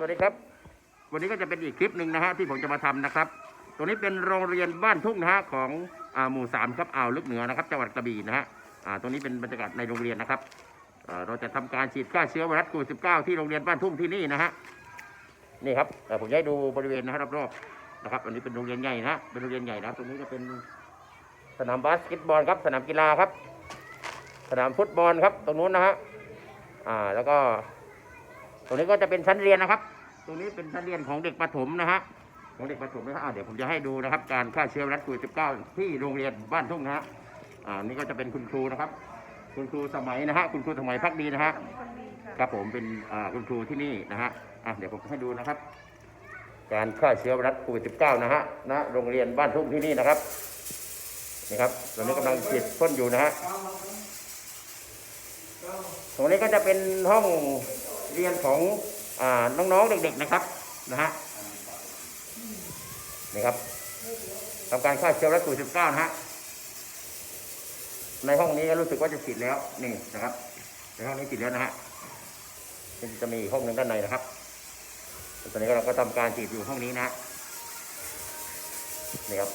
สวัสดีครับ วันนี้ก็จะเป็นอีกคลิปหนึ่งนะฮะที่ผมจะมาทำนะครับ ตัวนี้เป็นโรงเรียนบ้านทุ่งนะฮะของอหมู่สามครับอ่าวลึกเหนือนะครับจังหวัดกระบี่นะฮะตรงนี้เป็นบรรยากาศในโรงเรียนนะครับเราจะทำการฉีดฆ่าเชื้อไวรัสโควิด19ที่โรงเรียนบ้านทุ่งที่นี่นะฮะนี่ครับผมจะให้ดูบริเวณนะฮะรอบๆนะครับอันนี้เป็นโรงเรียนใหญ่นะฮะเป็นโรงเรียนใหญ่นะครับตรงนี้ก็เป็นสนามบาสเกตบอลครับ สนามกีฬาครับ สนามฟุตบอลครับ ตรงนู้นนะฮะอ่าแล้วก็ ตรงนี้ก็จะเป็นชั้นเรียนนะครับ ตรงนี้เป็นชั้นเรียนของเด็กประถมนะฮะ ของเด็กประถมนะครับเดี๋ยวผมจะให้ดูนะครับ การฆ่าเชื้อไวรัสโควิด19ที่โรงเรียนบ้านทุ่งนะฮะ อ่า นี่ก็จะเป็นคุณครูนะครับ คุณครูสมัยนะฮะ คุณครูสมัยพักดีนะฮะ ครับผมเป็นอ่าคุณครูที่นี่นะฮะ อะเดี๋ยวผมให้ดูนะครับ การฆ่าเชื้อไวรัสโควิด19นะฮะ ณ โรงเรียนบ้านทุ่งที่นี่นะครับนี่ครับตอนนี้กำลังฉีดพ่นอยู่นะฮะตรงนี้ก็จะเป็นห้อง เรียนของอน้องๆเด็กๆนะครับนะฮะนี่ครับทำการฆ่าเชื้อไวรัสโควิด19นะฮะในห้องนี้รู้สึกว่าจะฉีดแล้วนี่นะครับ ในห้องนี้ฉีดแล้วนะฮะจะมีห้องหนึ่งด้านในนะครับตอนนี้เราก็ทำการฉีดอยู่ห้องนี้นะฮะนี่ครับ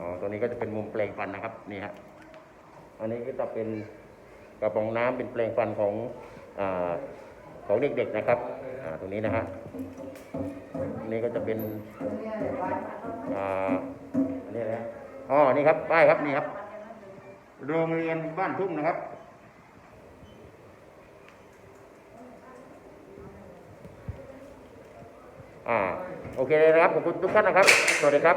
อ๋อตัวนี้ก็จะเป็นมุมแปลงฟันนะครับนี่ฮะอันนี้ก็จะเป็นกระป๋องน้ำเป็นแปลงฟันของอาของเด็กๆนะครับอ่าตรงนี้นะฮะอันนี้ก็จะเป็นอ่าอันนี้นะฮะอ๋อนี่ครับป้ายครับนี่ครับ โรงเรียนบ้านทุ่งนะครับอ่า โอเคเลยนะครับขอบคุณทุกท่านนะครับ สวัสดีครับ